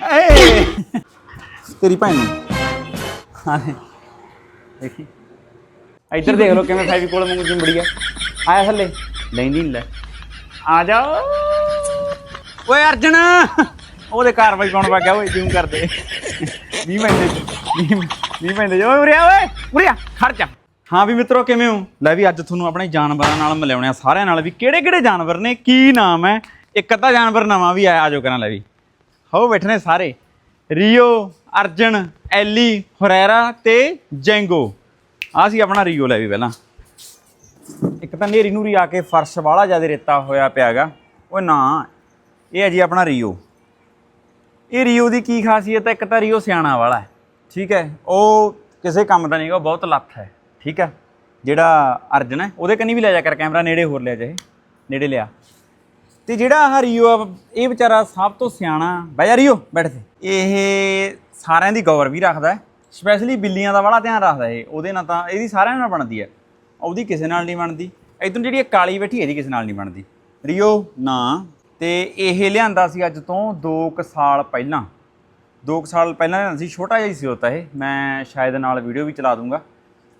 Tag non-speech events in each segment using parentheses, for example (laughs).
ਏ ਤੇਰੀ ਭੈਣ ਨੂੰ? ਹਾਂ ਦੇਖੀ। ਇੱਧਰ ਦੇਖ ਲਓ ਕਿਵੇਂ ਫੈਵੀਕੋਲ ਵਾਂਗੂ ਚਿੰਬੜੀ ਆ। ਆਇਆ ਥੱਲੇ। ਲੈਂਦੀ ਨਹੀਂ ਲੈ। ਆ ਜਾ ਓਏ ਅਰਜਨ! ਉਹਦੇ ਕਾਰਵਾਈ ਕੌਣ ਪਾ ਗਿਆ? ਓਏ ਜੂਮ ਕਰਦੇ। 20 ਮਿੰਟ 20 ਮਿੰਟ ਓਏ ਉਰੇ ਆ, ਓਏ! ਉਰੇ ਖੜ ਜਾ। ਹਾਂ ਵੀ ਮਿੱਤਰੋ, ਕਿਵੇਂ ਹੋ? ਲੈ ਵੀ ਅੱਜ ਤੁਹਾਨੂੰ ਆਪਣੇ ਜਾਨਵਰਾਂ ਨਾਲ ਮਿਲਾਉਣੇ ਆ। ਸਾਰਿਆਂ ਨਾਲ ਵੀ। ਕਿਹੜੇ ਕਿਹੜੇ ਜਾਨਵਰ ਨੇ? ਕੀ ਨਾਮ ਹੈ? ਇੱਕ ਅੱਧਾ ਜਾਨਵਰ ਨਵਾਂ ਵੀ ਆਇਆ, ਆਜੋ ਕਰਾਂ ਲੈ ਵੀ। ਹੋ ਬੈਠੇ ਨੇ ਸਾਰੇ। ਰੀਓ, ਅਰਜਨ, ਐਲੀ, ਹੋਰੈਰਾ ਤੇ ਜੈਂਗੋ। ਆ ਸੀ ਆਪਣਾ ਰੀਓ ਲੈ ਵੀ ਪਹਿਲਾਂ। ਇੱਕ ਤਾਂ ਨੇਰੀ ਨੂਰੀ ਆ ਕੇ ਫਰਸ਼ ਵਾਲਾ ਜ਼ਿਆਦਾ ਰੇਤਾ ਹੋਇਆ ਪਿਆਗਾ। ਓਏ ਨਾ, ਇਹ ਹੈ ਜੀ ਆਪਣਾ ਰੀਓ। ਇਹ ਰੀਓ ਦੀ ਕੀ ਖਾਸੀਅਤ ਹੈ? ਇੱਕ ਤਾਂ ਰੀਓ ਸਿਆਣਾ ਵਾਲਾ ਠੀਕ ਹੈ? ਉਹ ਕਿਸੇ ਕੰਮ ਦਾ ਨਹੀਂਗਾ ਬਹੁਤ ਲੱਥ ਹੈ। ਠੀਕ ਹੈ? ਜਿਹੜਾ ਅਰਜਨ ਹੈ, ਉਹਦੇ ਕੰਨੀ ਵੀ ਲੈ ਜਾ ਕਰ ਕੈਮਰਾ, ਨੇੜੇ ਹੋਰ ਲੈ ਜਾਏ ਨੇੜੇ ਲਿਆ। ਤੇ ਜਿਹੜਾ ਆਹ ਰੀਓ ਆ, ਇਹ ਵਿਚਾਰਾ ਸਭ ਤੋਂ ਸਿਆਣਾ। ਬਹਿ ਜਾ ਰੀਓ, ਬੈਠ ਤੇ ਇਹ ਸਾਰਿਆਂ ਦੀ ਗੌਰ ਵੀ ਰੱਖਦਾ ਸਪੈਸ਼ਲੀ ਬਿੱਲੀਆਂ ਦਾ ਬੜਾ ਧਿਆਨ ਰੱਖਦਾ ਇਹ। ਉਹਦੇ ਨਾਲ ਤਾਂ ਇਹਦੀ ਸਾਰਿਆਂ ਨਾਲ ਬਣਦੀ ਹੈ। ਉਹਦੀ ਕਿਸੇ ਨਾਲ ਨਹੀਂ ਬਣਦੀ। ਇਦੋਂ ਜਿਹੜੀ ਇਹ ਕਾਲੀ ਬੈਠੀ ਇਹਦੀ ਕਿਸੇ ਨਾਲ ਨਹੀਂ ਬਣਦੀ। ਰੀਓ, ਨਾ। ਤੇ ਇਹ ਲਿਆਂਦਾ ਸੀ ਅੱਜ ਤੋਂ 2 ਸਾਲ ਪਹਿਲਾਂ। 2 ਸਾਲ ਪਹਿਲਾਂ ਲਿਆਂਦਾ ਸੀ, ਛੋਟਾ ਜਿਹਾ ਹੀ ਸੀ ਉਹ ਤਾਂ ਇਹ। ਮੈਂ ਸ਼ਾਇਦ ਨਾਲ ਵੀਡੀਓ ਵੀ ਚਲਾ ਦੂੰਗਾ।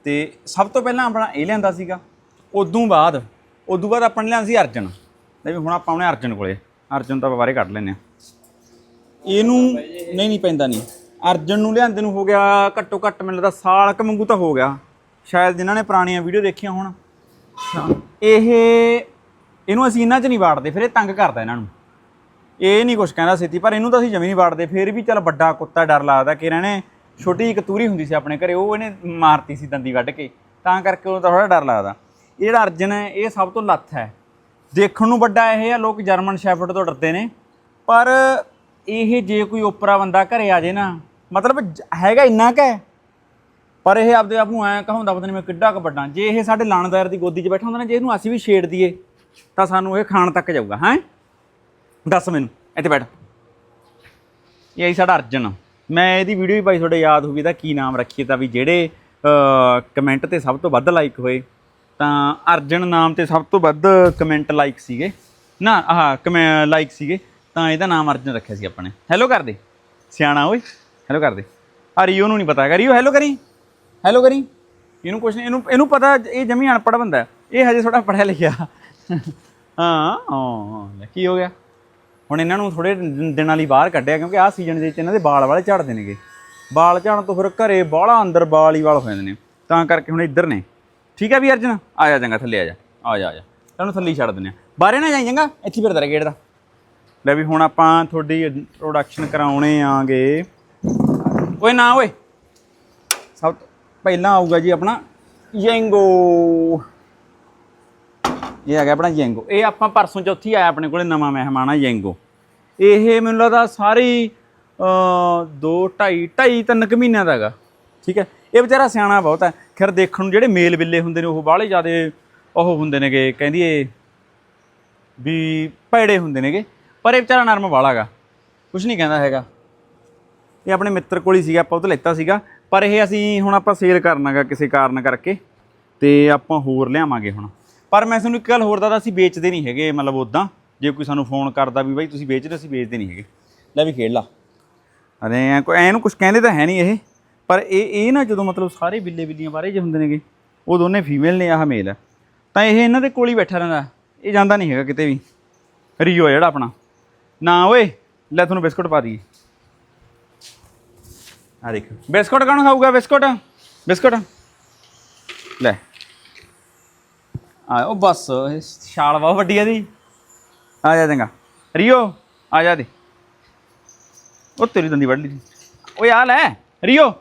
ਤੇ ਸਭ ਤੋਂ ਪਹਿਲਾਂ ਆਪਣਾ ਇਹ ਲਿਆਂਦਾ ਸੀਗਾ। ਉਦੋਂ ਬਾਅਦ ਉਦੋਂ ਬਾਅਦ ਆਪਾਂ ਨੇ ਲਿਆਂਦਾ ਸੀ ਅਰਜਨ। ਨਹੀਂ ਵੀ ਹੁਣ ਆਪਾਂ ਆਉਣੇ ਅਰਜਨ ਕੋਲੇ। ਅਰਜਨ ਤਾਂ ਬਾਰੇ ਕੱਢ ਲੈਨੇ ਆ ਇਹਨੂੰ ਨਹੀਂ ਨਹੀਂ ਪੈਂਦਾ ਨਹੀਂ। ਅਰਜਨ ਨੂੰ ਲਿਆਂਦੇ ਨੂੰ ਹੋ ਗਿਆ ਘੱਟੋ ਘੱਟ ਮੈਨੂੰ ਲੱਗਦਾ ਸਾਲ ਕ ਮੰਗੂ ਤਾਂ ਹੋ ਗਿਆ। ਸ਼ਾਇਦ ਜਿਨ੍ਹਾਂ ਨੇ ਪੁਰਾਣੀਆਂ ਵੀਡੀਓ ਦੇਖੀਆਂ ਹੋਣ। ਇਹ, ਇਹਨੂੰ ਅਸੀਂ ਇਹਨਾਂ 'ਚ ਨਹੀਂ ਵਾੜਦੇ, ਫਿਰ ਇਹ ਤੰਗ ਕਰਦਾ ਇਹਨਾਂ ਨੂੰ। ਇਹ ਨਹੀਂ ਕੁਛ ਕਹਿੰਦਾ ਛੇਤੀ ਪਰ ਇਹਨੂੰ ਤਾਂ ਅਸੀਂ ਜਮੀ ਨਹੀਂ ਵਾੜਦੇ। ਫਿਰ ਵੀ ਚੱਲ ਵੱਡਾ ਕੁੱਤਾ ਡਰ ਲੱਗਦਾ ਕਿ ਇਹਨਾਂ ਛੋਟੀ ਜਿਹੀ ਕਤੂਰੀ ਹੁੰਦੀ ਸੀ ਆਪਣੇ ਘਰੇ, ਉਹ ਇਹਨੇ ਮਾਰਤੀ ਸੀ ਦੰਦੀ ਵੱਢ ਕੇ। ਤਾਂ ਕਰਕੇ ਉਹ ਥੋੜਾ ਡਰ ਲੱਗਦਾ। ਇਹ ਜਿਹੜਾ ਅਰਜਨ ਹੈ, ਇਹ ਸਭ ਤੋਂ ਲੱਥ ਹੈ। ਦੇਖਣ ਨੂੰ ਵੱਡਾ ਇਹ ਆ, ਲੋਕ ਜਰਮਨ ਸ਼ੈਫਰਡ ਤੋਂ ਡਰਦੇ ਨੇ। ਪਰ ਇਹ ਜੇ ਕੋਈ ਓਪਰਾ ਬੰਦਾ ਘਰੇ ਆ ਜੇ ਨਾ, ਮਤਲਬ ਹੈਗਾ ਇੰਨਾ ਕੁ ਹੈ। ਪਰ ਇਹ ਆਪਦੇ ਆਪ ਨੂੰ ਐਂ ਕਹਾਉਂਦਾ, ਪਤਾ ਨਹੀਂ ਮੈਂ ਕਿੱਡਾ ਕੁ ਵੱਡਾ। ਜੇ ਇਹ ਸਾਡੇ ਲਾਣਦਾਰ ਦੀ ਗੋਦੀ 'ਚ ਬੈਠਾ ਹੁੰਦਾ ਨਾ, ਜੇ ਇਹਨੂੰ ਅਸੀਂ ਵੀ ਛੇੜ ਦਈਏ, ਤਾਂ ਸਾਨੂੰ ਇਹ ਖਾਣ ਤੱਕ ਜਾਊਗਾ, ਹੈਂ? ਦੱਸ ਮੈਨੂੰ, ਇੱਥੇ ਬੈਠ। ਇਹ ਆਈ ਸਾਡਾ ਅਰਜਨ। ਮੈਂ ਇਹਦੀ ਵੀਡੀਓ ਵੀ ਭਾਈ ਤੁਹਾਡੇ ਯਾਦ ਹੋਊਗੀ ਤਾਂ ਕੀ ਨਾਮ ਰੱਖੀਏ ਤਾਂ ਵੀ ਜਿਹੜੇ ਕਮੈਂਟ ਤੇ ਸਭ ਤੋਂ ਵੱਧ ਲਾਈਕ ਹੋਏ। ਤਾਂ ਅਰਜਨ ਨਾਮ ਤੇ ਸਭ ਤੋਂ ਵੱਧ ਕਮੈਂਟ ਲਾਈਕ ਸੀਗੇ। ਨਾ, ਆਹ ਕਮੈ ਲਾਈਕ ਸੀਗੇ। ਤਾਂ ਇਹਦਾ ਨਾਮ ਅਰਜਨ ਰੱਖਿਆ ਸੀ ਆਪਾਂ ਨੇ। ਹੈਲੋ ਕਰ ਦੇ ਸਿਆਣਾ ਓਏ। ਹੈਲੋ ਕਰ ਦੇ ਆ ਰੀਓ ਨੂੰ ਨਹੀਂ ਪਤਾ ਹੈਗਾ। ਰੀਓ ਹੈਲੋ ਕਰੀ। ਹੈਲੋ ਕਰੀ। ਇਹਨੂੰ ਕੁਛ ਨਹੀਂ ਇਹਨੂੰ ਇਹਨੂੰ ਪਤਾ ਇਹ ਜਮੀ ਅਨਪੜ੍ਹ ਬੰਦਾ ਇਹ ਹਜੇ ਥੋੜਾ ਪੜ੍ਹਿਆ ਲਿਖਿਆ। ਹਾਂ ਹਾਂ, ਕੀ ਹੋ ਗਿਆ? ਹੁਣ ਇਹਨਾਂ ਨੂੰ ਥੋੜੇ ਦਿਨਾਂ ਲਈ ਬਾਹਰ ਕੱਢਿਆ ਕਿਉਂਕਿ ਆਹ ਸੀਜ਼ਨ ਦੇ ਵਿੱਚ ਇਹਨਾਂ ਦੇ ਵਾਲ ਵਾਲੇ ਝੜਦੇ ਨੇਗੇ। ਵਾਲ ਝੜਨ ਤੋਂ ਫਿਰ ਘਰੇ ਬਾਹਲਾ ਅੰਦਰ ਵਾਲ ਹੀ ਵਾਲ ਹੋ ਜਾਂਦੇ ਨੇ। ਤਾਂ ਕਰਕੇ ਹੁਣ ਇੱਧਰ ਨੇ। ਠੀਕ ਹੈ ਵੀ ਅਰਜਨ? ਆ ਜਾ ਚੰਗਾ, ਥੱਲੇ ਆ ਜਾ। ਆ ਜਾ ਆ ਜਾ। ਤੈਨੂੰ ਥੱਲੇ ਹੀ ਛੱਡ ਦਿੰਦੇ ਆ। ਬਾਹਰੇ ਨਾ ਜਾਈ ਚੰਗਾ, ਇੱਥੇ ਫਿਰਦਾ ਤੇਰਾ ਗੇਟ ਦਾ। ਲੈ ਵੀ ਹੁਣ ਆਪਾਂ ਤੁਹਾਡੀ ਇੰਟਰੋਡਕਸ਼ਨ ਕਰਾਉਣੇ ਆਂਗੇ। ਓਏ ਨਾ, ਓਏ। ਸਭ ਤੋਂ ਪਹਿਲਾਂ ਆਊਗਾ ਜੀ ਆਪਣਾ ਯੈਂਗੋ ਇਹ ਆ ਗਿਆ ਆਪਣਾ ਯੈਂਗੋ ਇਹ ਆਪਾਂ ਪਰਸੋਂ ਚੌਥੀ ਆਇਆ ਆਪਣੇ ਕੋਲੇ ਨਵਾਂ ਮਹਿਮਾਨ ਆ ਯੈਂਗੋ ਇਹ ਮੈਨੂੰ ਲੱਗਦਾ ਸਾਰੀ ਅ 2 2.5 2.5 3 ਕੁ ਮਹੀਨਿਆਂ ਦਾ ਹੈਗਾ। ਠੀਕ ਹੈ? ਇਹ ਵਿਚਾਰਾ ਸਿਆਣਾ ਬਹੁਤ ਹੈ। ਖੈਰ ਦੇਖਣ ਨੂੰ ਜਿਹੜੇ ਮੇਲ ਬਿੱਲੇ ਹੁੰਦੇ ਨੇ, ਉਹ ਬਾਹਲੇ ਜ਼ਿਆਦਾ ਉਹ ਹੁੰਦੇ ਨੇਗੇ ਕਹਿੰਦੀਏ ਵੀ ਭੈੜੇ ਹੁੰਦੇ ਨੇਗੇ, ਪਰ ਇਹ ਵਿਚਾਰਾ ਨਰਮ ਵਾਲਾ ਹੈਗਾ ਕੁਝ ਨਹੀਂ ਕਹਿੰਦਾ ਹੈਗਾ। ਇਹ ਆਪਣੇ ਮਿੱਤਰ ਕੋਲ ਹੀ ਸੀਗਾ, ਆਪਾਂ ਉਹ ਤੋਂ ਲੈਤਾ ਸੀਗਾ, ਪਰ ਇਹ ਅਸੀਂ ਹੁਣ ਆਪਾਂ ਸੇਲ ਕਰਨਾਗਾ ਕਿਸੇ ਕਾਰਨ ਕਰਕੇ, ਤੇ ਆਪਾਂ ਹੋਰ ਲਿਆਵਾਂਗੇ ਹੁਣ। ਪਰ ਮੈਂ ਤੁਹਾਨੂੰ ਇੱਕ ਗੱਲ ਹੋਰ ਦੱਸਦਾ, ਅਸੀਂ ਵੇਚਦੇ ਨਹੀਂ ਹੈਗੇ, ਮਤਲਬ ਉਦਾਂ ਜੇ ਕੋਈ ਸਾਨੂੰ ਫੋਨ ਕਰਦਾ ਵੀ ਬਾਈ ਤੁਸੀਂ ਵੇਚਦੇ ਅਸੀਂ ਵੇਚਦੇ ਨਹੀਂ ਹੈਗੇ। ਲੈ ਵੀ ਖੇਡ ਲਾ। ਅਰੇ ਐਂ ਕੋਈ ਕੁਝ ਕਹਿੰਦੇ ਤਾਂ ਹੈ ਨਹੀਂ ਇਹ। ਪਰ ਇਹ ਇਹ ਨਾ ਜਦੋਂ ਮਤਲਬ ਸਾਰੇ ਬਿੱਲੇ ਬਿੱਲੀਆਂ ਬਾਰੇ ਜੇ ਹੁੰਦੇ ਨੇਗੇ, ਉਹ ਦੋਨੇ ਫੀਮੇਲ ਨੇ, ਆਹ ਮੇਲ ਹੈ ਤਾਂ ਇਹ ਇਹਨਾਂ ਦੇ ਕੋਲ ਹੀ ਬੈਠਾ ਰਹਿੰਦਾ, ਇਹ ਜਾਂਦਾ ਨਹੀਂ ਹੈਗਾ ਕਿਤੇ ਵੀ। ਰੀਓ ਹੈ ਜਿਹੜਾ ਆਪਣਾ। ਨਾ ਓਏ, ਲੈ ਤੁਹਾਨੂੰ ਬਿਸਕੁਟ ਪਾ ਦਈਏ। ਆ ਦੇਖ, ਬਿਸਕੁਟ ਕੌਣ ਖਾਊਗਾ, ਬਿਸਕੁਟ? ਬਿਸਕੁਟ। ਲੈ। ਆ, ਉਹ ਬਸ ਛਾਲ ਬਹੁਤ ਵੱਡੀ ਆ ਦੀ ਆ ਜਾ ਚੰਗਾ। ਰੀਓ ਆ ਜਾ ਦੇ। ਉਹ ਤੇਰੀ ਦੰਦੀ ਵੱਢ ਲਈ ਓਏ, ਆ ਲੈ। ਰੀਓ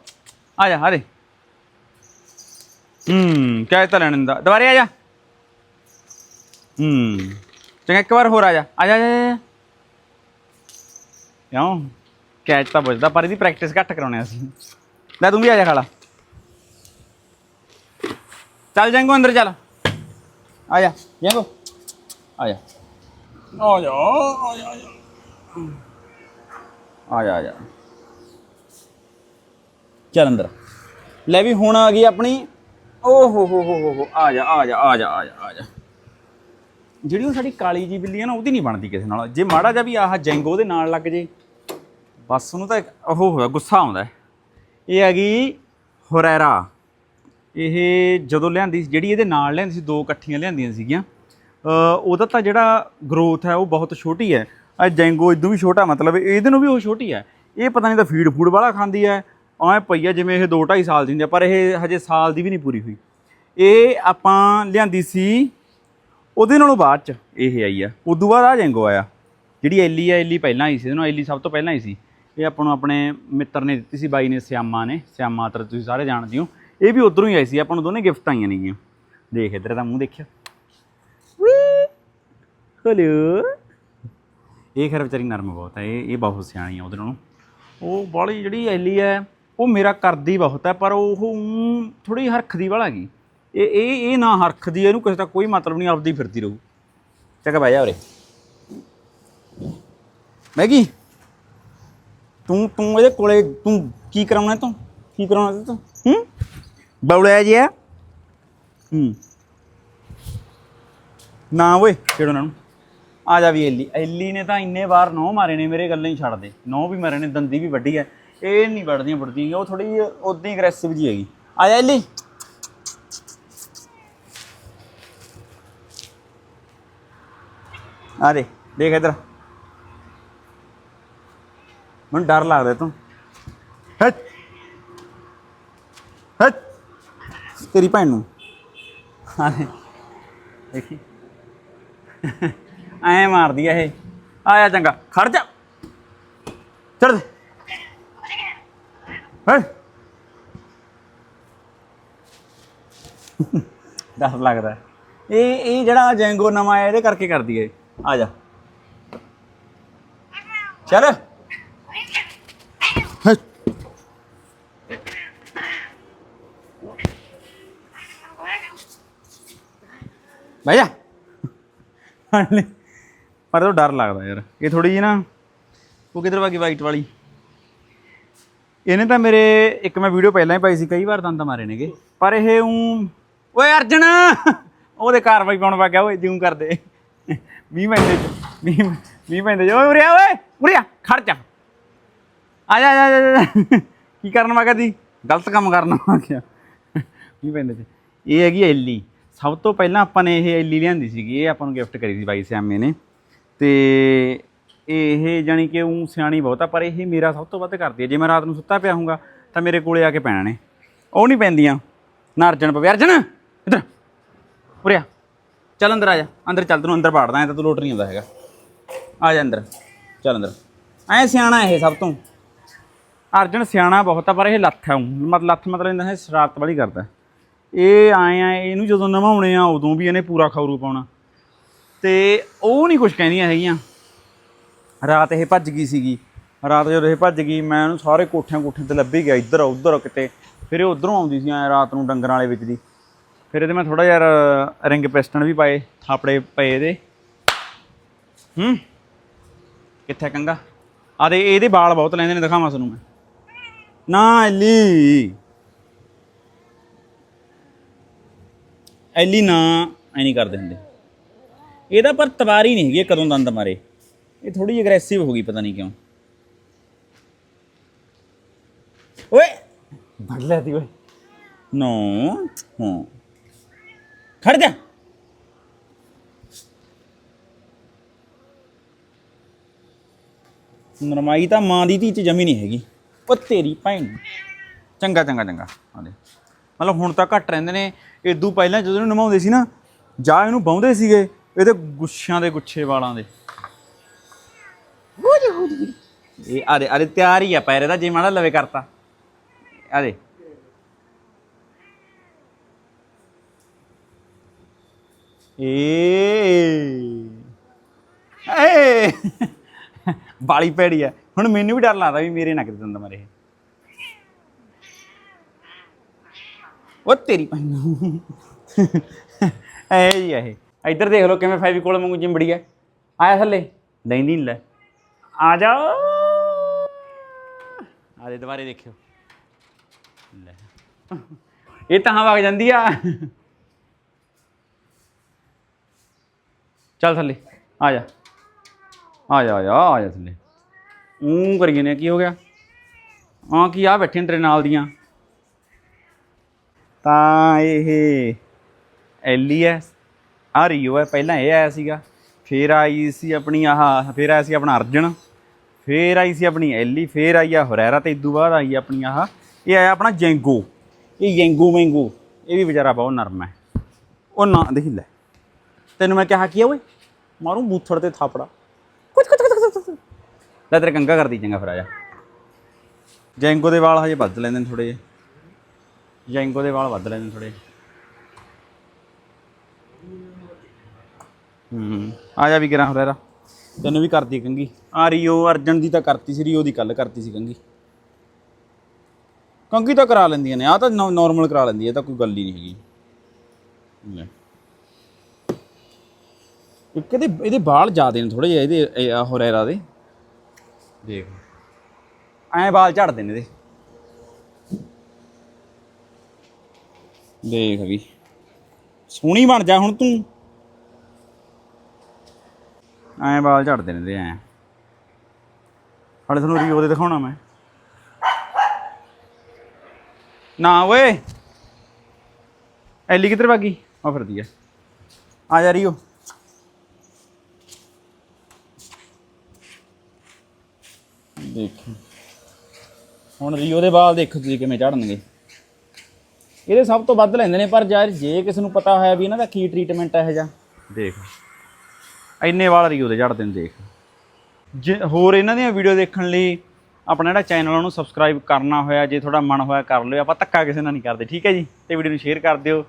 ਆ ਜਾ ਦੇ। ਹੂੰ ਕਿਆ ਤਾਂ ਲੈਣ ਦਾ ਦੁਬਾਰੇ ਆ ਜਾ। ਹੂੰ ਚੰਗਾ ਇੱਕ ਵਾਰ ਹੋਰ ਆ ਜਾ। ਆ ਜਾ ਕਿਉਂ? ਕੈਚ ਤਾਂ ਵੱਜਦਾ ਪਰ ਇਹਦੀ ਪ੍ਰੈਕਟਿਸ ਘੱਟ ਕਰਾਉਣੇ ਅਸੀਂ। ਲੈ ਤੂੰ ਵੀ ਆ ਜਾ ਖਾਲਾ। ਚੱਲ ਜਾਂਗੋ ਅੰਦਰ ਚੱਲ। ਆ ਜਾ ਜਾਂਗੋ। ਆ ਜਾ ਆ ਜਾ ਆ ਜਾ। ਆ ਜਾ ਆ ਜਾ। ਚੱਲ ਅੰਦਰ। ਲੈ ਵੀ ਹੁਣ ਆ ਗਈ ਆਪਣੀ। ਓ ਹੋ ਹੋ ਹੋ ਹੋ ਹੋ। ਆ ਜਾ ਆ ਜਾ ਆ ਜਾ ਆ ਜਾ ਆ ਜਾ। ਜਿਹੜੀ ਉਹ ਸਾਡੀ ਕਾਲੀ ਜੀ ਬਿੱਲੀ ਆ ਨਾ, ਉਹਦੀ ਨਹੀਂ ਬਣਦੀ ਕਿਸੇ ਨਾਲ। ਜੇ ਮਾੜਾ ਜਿਹਾ ਵੀ ਆਹ ਜੈਂਗੋ ਦੇ ਨਾਲ ਲੱਗ ਜੇ, ਬਸ ਉਹਨੂੰ ਤਾਂ ਇੱਕ ਉਹ ਹੋਇਆ, ਗੁੱਸਾ ਆਉਂਦਾ ਹੈ। ਇਹ ਹੈਗੀ ਹੋਰੈਰਾ। ਇਹ ਜਦੋਂ ਲਿਆਂਦੀ ਸੀ, ਜਿਹੜੀ ਇਹਦੇ ਨਾਲ ਲਿਆਂਦੀ ਸੀ, ਦੋ ਇਕੱਠੀਆਂ ਲਿਆਂਦੀਆਂ ਸੀਗੀਆਂ ਉਹਦਾ ਤਾਂ ਜਿਹੜਾ ਗਰੋਥ ਹੈ, ਉਹ ਬਹੁਤ ਛੋਟੀ ਹੈ। ਆ ਜੈਂਗੋ ਇਦੋਂ ਵੀ ਛੋਟਾ, ਮਤਲਬ ਇਹਦੇ ਨੂੰ ਵੀ ਉਹ ਛੋਟੀ ਹੈ। ਇਹ ਪਤਾ ਨਹੀਂ ਤਾਂ ਫੀਡ ਫੂਡ ਵਾਲਾ ਖਾਂਦੀ ਹੈ ਐਂ ਪਈ ਆ ਜਿਵੇਂ ਇਹ 2 2.5 ਸਾਲ ਦੀ ਹੁੰਦੀ ਆ ਪਰ ਇਹ ਹਜੇ ਸਾਲ ਦੀ ਵੀ ਨਹੀਂ ਪੂਰੀ ਹੋਈ। ਇਹ ਆਪਾਂ ਲਿਆਂਦੀ ਸੀ ਉਹਦੇ ਨਾਲੋਂ ਬਾਅਦ ਚ ਇਹ ਆਈ ਆ। ਉਦੋਂ ਬਾਅਦ ਆ ਜੈਂਗੋ ਆਇਆ। ਜਿਹੜੀ ਐਲੀ ਆ ਐਲੀ ਪਹਿਲਾਂ ਆਈ ਸੀ ਇਹਨੂੰ ਐਲੀ ਸਭ ਤੋਂ ਪਹਿਲਾਂ ਆਈ ਸੀ। ਇਹ ਆਪਾਂ ਨੂੰ ਆਪਣੇ ਮਿੱਤਰ ਨੇ ਦਿੱਤੀ ਸੀ ਬਾਈ ਨੇ ਸਿਆਮਾ ਨੇ। ਸਿਆਮਾ ਤਰ ਤੁਸੀਂ ਸਾਰੇ ਜਾਣਦੇ ਹੋ। ਇਹ ਵੀ ਉਧਰੋਂ ਹੀ ਆਈ ਸੀ ਆਪਾਂ ਨੂੰ ਦੋਨੇ ਗਿਫਟ ਆਈਆਂ ਨੇਗੀਆਂ। ਦੇਖ ਇੱਧਰ ਦਾ ਮੂੰਹ ਦੇਖਿਆ ਹਲੋ ਇਹ ਖੈਰ ਵਿਚਾਰੀ ਨਰਮ ਬਹੁਤ ਹੈ ਇਹ ਇਹ ਬਹੁਤ ਸਿਆਣੀ ਆ ਉਹਦੇ ਨਾਲੋਂ। ਉਹ ਬਾਲੀ ਜਿਹੜੀ ਐਲੀ ਹੈ ਉਹ ਮੇਰਾ ਕਰਦੀ ਬਹੁਤ ਹੈ ਪਰ ਉਹ ਥੋੜੀ ਹਰਖਦੀ ਵਾਲਾ ਗਈ ਇਹ ਇਹ ਇਹ ਨਾ ਹਰਖਦੀ ਇਹਨੂੰ ਕਿਸੇ ਦਾ ਕੋਈ ਮਤਲਬ ਨਹੀਂ ਆਪਦੀ ਫਿਰਦੀ ਰਹੂ। ਚੱਕ ਬਹਿ ਜਾ ਉਰੇ। ਮੈਗੀ ਤੂੰ ਤੂੰ ਇਹਦੇ ਕੋਲੇ ਤੂੰ ਕੀ ਕਰਾਉਣਾ ਤੂੰ? ਕੀ ਕਰਾਉਣਾ ਤੂੰ? ਹੂੰ? ਬੌਲਿਆ ਜਿਆ ਹੂੰ। ਨਾ ਓਏ ਛੇੜੋ ਉਹਨਾਂ ਨੂੰ। ਆ ਜਾ ਵੀ ਐਲੀ ਐਲੀ ਨੇ ਤਾਂ ਇੰਨੇ ਵਾਰ ਨੌ ਮਾਰੇ ਨੇ ਮੇਰੇ ਗੱਲਾਂ ਹੀ ਛੱਡ ਦੇ। ਨੌ ਵੀ ਮਾਰੇ ਨੇ ਦੰਦੀ ਵੀ ਵੱਡੀ ਹੈ। ਇਹ ਨਹੀਂ ਵੜਦੀਆਂ ਵੜਦੀਆਂ ਉਹ ਥੋੜੀ ਉਦਾਂ ਹੀ ਅਗਰੈਸਿਵ ਜੀ ਹੈਗੀ। ਆ ਜਾ ਐਲੀ ਆ ਦੇ ਦੇਖ ਇਧਰ। ਮੈਨੂੰ ਡਰ ਲੱਗਦਾ ਤੂੰ। ਹਟ। ਹਟ। ਤੇਰੀ ਭੈਣ ਨੂੰ। ਆ ਦੇ। ਦੇਖੀ। ਐ ਮਾਰਦੀ ਆ ਇਹ। ਆਇਆ ਚੰਗਾ। ਖੜ ਜਾ। ਚੜ ਦੇ। ਹਟ ਡਰ ਲੱਗਦਾ ਹੈ। ਇਹ ਇਹ ਜਿਹੜਾ ਜੈਂਗੋ ਨਵਾਂ ਆਇਆ ਇਹਦੇ ਕਰਕੇ ਕਰਦੀ ਹੈ ਇਹ। ਆ ਜਾ ਚੱਲ ਹਟ। ਬਹਿ ਜਾ ਫੜ ਲੈ। ਪਰ ਉਹ ਡਰ ਲੱਗਦਾ ਯਾਰ ਇਹ ਥੋੜੀ ਜਿਹੀ ਨਾ ਉਹ ਕਿਧਰ ਵਾਗੀ ਵਾਈਟ ਵਾਲੀ ਇਹਨੇ ਤਾਂ ਮੇਰੇ ਇੱਕ ਮੈਂ ਵੀਡੀਓ ਪਹਿਲਾਂ ਹੀ ਪਾਈ ਸੀ ਕਈ ਵਾਰ ਦੰਦ ਮਾਰੇ ਨੇਗੇ। ਪਰ ਇਹ ਉਂ ਓਏ ਅਰਜਨ! ਉਹਦੇ ਕਾਰਵਾਈ ਪਾਉਣ ਵਾ ਗਿਆ ਓਏ ਜਿਉਂ ਕਰਦੇ। 20 ਮਹੀਨੇ ਚ 20 20 ਮਹੀਨੇ ਚ। ਓਏ ਉਰਿਆ ਓਏ ਉਰਿਆ ਖੜ ਜਾ। ਆ ਜਾ ਆ ਜਾ, ਕੀ ਕਰਨ ਵਾ ਦੀ ਗਲਤ ਕੰਮ ਕਰਨ ਵਾ ਗਿਆ 20 ਮਹੀਨੇ ਚ। ਇਹ ਹੈਗੀ ਐਲੀ ਸਭ ਤੋਂ ਪਹਿਲਾਂ ਆਪਾਂ ਨੇ ਇਹ ਐਲੀ ਲਿਆਂਦੀ ਸੀਗੀ ਇਹ ਆਪਾਂ ਨੂੰ ਗਿਫਟ ਕਰੀ ਸੀ ਬਾਈ ਸਿਆਮੇ ਨੇ। ਤੇ ਇਹ ਜਾਣੀ ਕਿ ਉਹ ਸਿਆਣੀ ਬਹੁਤ ਆ, ਪਰ ਇਹ ਮੇਰਾ ਸਭ ਤੋਂ ਵੱਧ ਕਰਦੀ ਹੈ ਜੇ ਮੈਂ ਰਾਤ ਨੂੰ ਸੁੱਤਾ ਪਿਆ ਹੂੰਗਾ ਤਾਂ ਮੇਰੇ ਕੋਲੇ ਆ ਕੇ ਪੈਣਾ ਨੇ। ਉਹ ਨਹੀਂ ਪੈਂਦੀਆਂ। ਨਾ ਅਰਜਨ ਪਵੇ ਅਰਜਨ ਇੱਧਰ ਉਰਿਆ ਚੱਲ ਅੰਦਰ ਆ ਜਾ। ਅੰਦਰ ਚੱਲ, ਤੈਨੂੰ ਅੰਦਰ ਬਾੜਦਾ ਐ ਤਾਂ ਤੂੰ ਲੋਟ ਨਹੀਂ ਆਉਂਦਾ ਹੈਗਾ। ਆ ਜਾ ਅੰਦਰ। ਚੱਲ ਅੰਦਰ। ਐ ਸਿਆਣਾ ਇਹ ਸਭ ਤੋਂ। ਅਰਜਨ ਸਿਆਣਾ ਬਹੁਤ ਆ, ਪਰ ਇਹ ਲੱਥ ਆ ਊਂ। ਮਤਲਬ ਲੱਥ ਮਤਲਬ ਇਹਨਾਂ ਸ਼ਰਾਰਤ ਵਾਲੀ ਕਰਦਾ। ਇਹ ਆਏ ਆ, ਇਹਨੂੰ ਜਦੋਂ ਨਵਾਉਣੇ ਆ, ਉਦੋਂ ਵੀ ਇਹਨੇ ਪੂਰਾ ਖੌਰੂ ਪਾਉਣਾ। ਤੇ ਉਹ ਨਹੀਂ ਕੁਝ ਕਹਿੰਦੀਆਂ ਹੈਗੀਆਂ। ਰਾਤ ਇਹ ਭੱਜ ਗਈ ਸੀਗੀ। ਰਾਤ ਜਦੋਂ ਇਹ ਭੱਜ ਗਈ, ਮੈਂ ਉਹਨੂੰ ਸਾਰੇ ਕੋਠਿਆਂ ਕੋਠਿਆਂ ਤੇ ਲੱਭੀ ਗਿਆ, ਇੱਧਰ, ਉੱਧਰ ਕਿਤੇ। ਫਿਰ ਇਹ ਉਧਰੋਂ ਆਉਂਦੀ ਸੀ ਐ ਰਾਤ ਨੂੰ ਡੰਗਰਾਂ ਵਾਲੇ ਵਿੱਚ ਦੀ। ਫਿਰ ਇਹਦੇ ਮੈਂ ਥੋੜਾ ਯਾਰ ਰਿੰਗ ਪਿਸਟਨ ਵੀ ਪਾਏ, ਥਾਪੜੇ ਪਏ ਇਹਦੇ। ਹੂੰ। ਕਿੱਥੇ ਕੰਗਾ? ਆ ਦੇ ਇਹਦੇ ਵਾਲ ਬਹੁਤ ਲੈਂਦੇ ਨੇ, ਦਿਖਾਵਾਂ ਤੁਹਾਨੂੰ ਮੈਂ। ਨਾ, ਐਲੀ। ਐਲੀ ਨਾ, ਐ ਨਹੀਂ ਕਰਦੇ ਹੁੰਦੇ। ਇਹਦਾ ਪਰ ਤਵਾਰੀ ਨਹੀਂ ਹੈਗੀ ਕਦੋਂ ਦੰਦ ਮਾਰੇ? ਇਹ ਥੋੜੀ ਅਗਰੈਸਿਵ ਹੋ ਗਈ ਪਤਾ ਨਹੀਂ ਕਿਉਂ। ਓਏ! ਵੱਢ ਲਿਆ ਤੀ ਓਏ। ਨੋ ਹਾਂ। ਖੜ ਜਾ। ਨਰਮਾਈ ਤਾਂ ਮਾਂ ਦੀ ਧੀ ਚ ਜਮੀ ਨਹੀਂ ਹੈਗੀ। ਉਹ ਤੇਰੀ ਭੈਣ। ਚੰਗਾ ਚੰਗਾ ਚੰਗਾ। ਆ ਦੇ। ਮਤਲਬ ਹੁਣ ਤਾਂ ਘੱਟ ਰਹਿੰਦੇ ਨੇ। ਇਦੋਂ ਪਹਿਲਾਂ ਜਦੋਂ ਇਹਨੂੰ ਨਮਾਉਂਦੇ ਸੀ ਨਾ ਜਾਂ ਇਹਨੂੰ ਬਾਉਂਦੇ ਸੀਗੇ ਇਹਦੇ ਗੁੱਛਿਆਂ ਦੇ ਗੁੱਛੇ ਵਾਲਾਂ ਦੇ। ਇਹ ਆ ਦੇ ਆ ਦੇ ਤਿਆਰ ਹੀ ਆ ਪੈਰੇ ਦਾ ਜੇ ਮਾੜਾ ਲਵੇ ਕਰਤਾ ਆ ਦੇ ਏ ਏ ਬਾਲੀ ਪੈੜੀ ਆ ਹੁਣ ਮੈਨੂੰ ਵੀ ਡਰ ਲੱਗਦਾ ਵੀ ਮੇਰੇ ਨੱਕ ਤੇ ਦੰਦ ਮਾਰੇ ਉਹ ਤੇਰੀ ਭੈਣ ਐ ਜੀ ਇਹ ਇੱਧਰ ਦੇਖ ਲਓ ਕਿਵੇਂ ਫੈਵੀਕੋਲ ਵਾਂਗੂ ਜਿੰਬੜੀ ਐ ਆਇਆ ਥੱਲੇ ਲੈਂਦੀ ਨੀ ਲੈ ਆ ਜਾ ਆ ਦੇ ਦੁਬਾਰੇ ਦੇਖਿਓ। ਲੈ। (laughs) ਇਹ ਤਾਂ ਵਗ ਜਾਂਦੀ ਆ। ਚੱਲ ਥੱਲੇ ਆ ਜਾ। ਆ ਜਾ ਆ ਜਾ ਆ ਜਾ ਥੱਲੇ। ਉਹ ਕਰੀ ਜਾਂਦੇ ਆ, ਕੀ ਹੋ ਗਿਆ? ਆ ਕੀ ਆ ਬੈਠੇ ਨੇ ਤੇਰੇ ਨਾਲ ਦੀਆਂ? ਤਾਂ ਇਹ ਐਲੀ ਹੈ ਆ ਰੀਓ ਹੈ ਪਹਿਲਾਂ ਇਹ ਆਇਆ ਸੀਗਾ ਫੇਰ ਆਈ ਸੀ ਆਪਣੀ ਆਹ ਫੇਰ ਆਇਆ ਸੀ ਆਪਣਾ ਅਰਜਨ। ਫੇਰ ਆਈ ਸੀ ਆਪਣੀ ਐਲੀ, ਫੇਰ ਆਈ ਆ ਹੁਰੈਰਾ ਤੇ ਇਦੋਂ ਬਾਅਦ ਆਈ ਆਪਣੀ ਆਹ, ਇਹ ਆਇਆ ਆਪਣਾ ਜੈਂਗੋ। ਇਹ ਜੈਂਗੋ ਮੈਂਗੋ, ਇਹ ਵੀ ਵਿਚਾਰਾ ਬਹੁਤ ਨਰਮ ਹੈ। ਉਹ ਨਾ ਦੇਖ ਲੈ। ਤੈਨੂੰ ਮੈਂ ਕਿਹਾ ਕੀ ਆ ਓਏ? ਮਾਰੂ ਬੂਥੜ ਤੇ ਥਾਪੜਾ। ਕੁਛ ਕੁਛ ਕੁਛ ਲੈ ਤੇਰੇ ਕੰਗਾ ਕਰਦੀ ਚੰਗਾ ਫਿਰ ਆ ਜੈਂਗੋ ਦੇ ਵਾਲ ਹਜੇ ਵੱਧ ਲੈਂਦੇ ਨੇ ਥੋੜੇ ਜਿਹੇ। ਜੈਂਗੋ ਦੇ ਵਾਲ ਵੱਧ ਲੈਂਦੇ ਨੇ ਥੋੜੇ ਹੂੰ, ਆ ਜਾ ਵੀ ਕਰਾਂ ਹੁਰੈਰਾ। ਤੈਨੂੰ ਵੀ ਕਰਦੀ ਕੰਗੀ ਆ ਰੀਓ ਅਰਜਨ ਦੀ ਤਾਂ ਕਰਤੀ ਸੀ ਰੀਓ ਦੀ ਕੱਲ ਕਰਤੀ ਸੀ ਕੰਗੀ ਕੰਗੀ ਤਾਂ ਕਰਾ ਲੈਂਦੀਆਂ ਨੇ, ਆ ਤਾਂ ਨਾਰਮਲ ਕਰਾ ਲੈਂਦੀ ਹੈ ਇਹ ਤਾਂ ਕੋਈ ਗੱਲ ਹੀ ਨਹੀਂ ਹੈਗੀ। ਲੈ। ਇੱਕ ਇਹਦੇ ਇਹਦੇ ਵਾਲ ਜ਼ਿਆਦੇ ਨੇ ਥੋੜੇ ਜਿਹੇ, ਇਹਦੇ, ਇਹ ਦੇ। ਦੇਖ। ਐਂ ਵਾਲ ਝੜਦੇ ਨੇ ਇਹਦੇ। ਦੇਖ ਵੀ। ਸੋਹਣੀ ਬਣ ਜਾ ਹੁਣ ਤੂੰ। ਐਂ ਵਾਲ ਝੜਦੇ ਨੇ ਇਹਦੇ ਹਲੇ ਤੁਹਾਨੂੰ ਰੀਓ ਦੇ ਦਿਖਾਉਣਾ ਮੈਂ। ਨਾ ਓਏ। ਐਲੀ ਕਿੱਧਰ ਭਾਗੀ ਆ ਫਿਰਦੀ ਆ। ਆ ਜਾ ਰੀਓ ਦੇਖੀ। ਹੁਣ ਰੀਓ ਦੇ ਵਾਲ ਦੇਖੋ ਤੁਸੀਂ ਕਿਵੇਂ ਝੜਨਗੇ। ਇਹਦੇ ਸਭ ਤੋਂ ਵੱਧ ਲੈਂਦੇ ਨੇ, ਪਰ ਯਾਰ ਜੇ ਕਿਸੇ ਨੂੰ ਪਤਾ ਹੋਇਆ ਵੀ ਇਹਨਾਂ ਦਾ ਕੀ ਟ੍ਰੀਟਮੈਂਟ ਹੈ ਇਹ ਜਾ ਦੇਖ। ਇੰਨੇ ਵਾਲ ਰੀਓ ਦੇ ਝੜਦੇ ਨੇ ਦੇਖ। ਜੇ ਹੋਰ ਇਹਨਾਂ ਦੀਆਂ ਵੀਡੀਓ ਦੇਖਣ ਲਈ ਆਪਣਾ ਜਿਹੜਾ ਚੈਨਲ ਉਹਨੂੰ ਸਬਸਕ੍ਰਾਈਬ ਕਰਨਾ ਹੋਇਆ, ਜੇ ਤੁਹਾਡਾ ਮਨ ਹੋਇਆ ਕਰ ਲਿਓ। ਆਪਾਂ ਧੱਕਾ ਕਿਸੇ ਨਾਲ ਨਹੀਂ ਕਰਦੇ, ਠੀਕ ਹੈ ਜੀ? ਤੇ ਵੀਡੀਓ ਨੂੰ ਸ਼ੇਅਰ ਕਰ ਦਿਓ।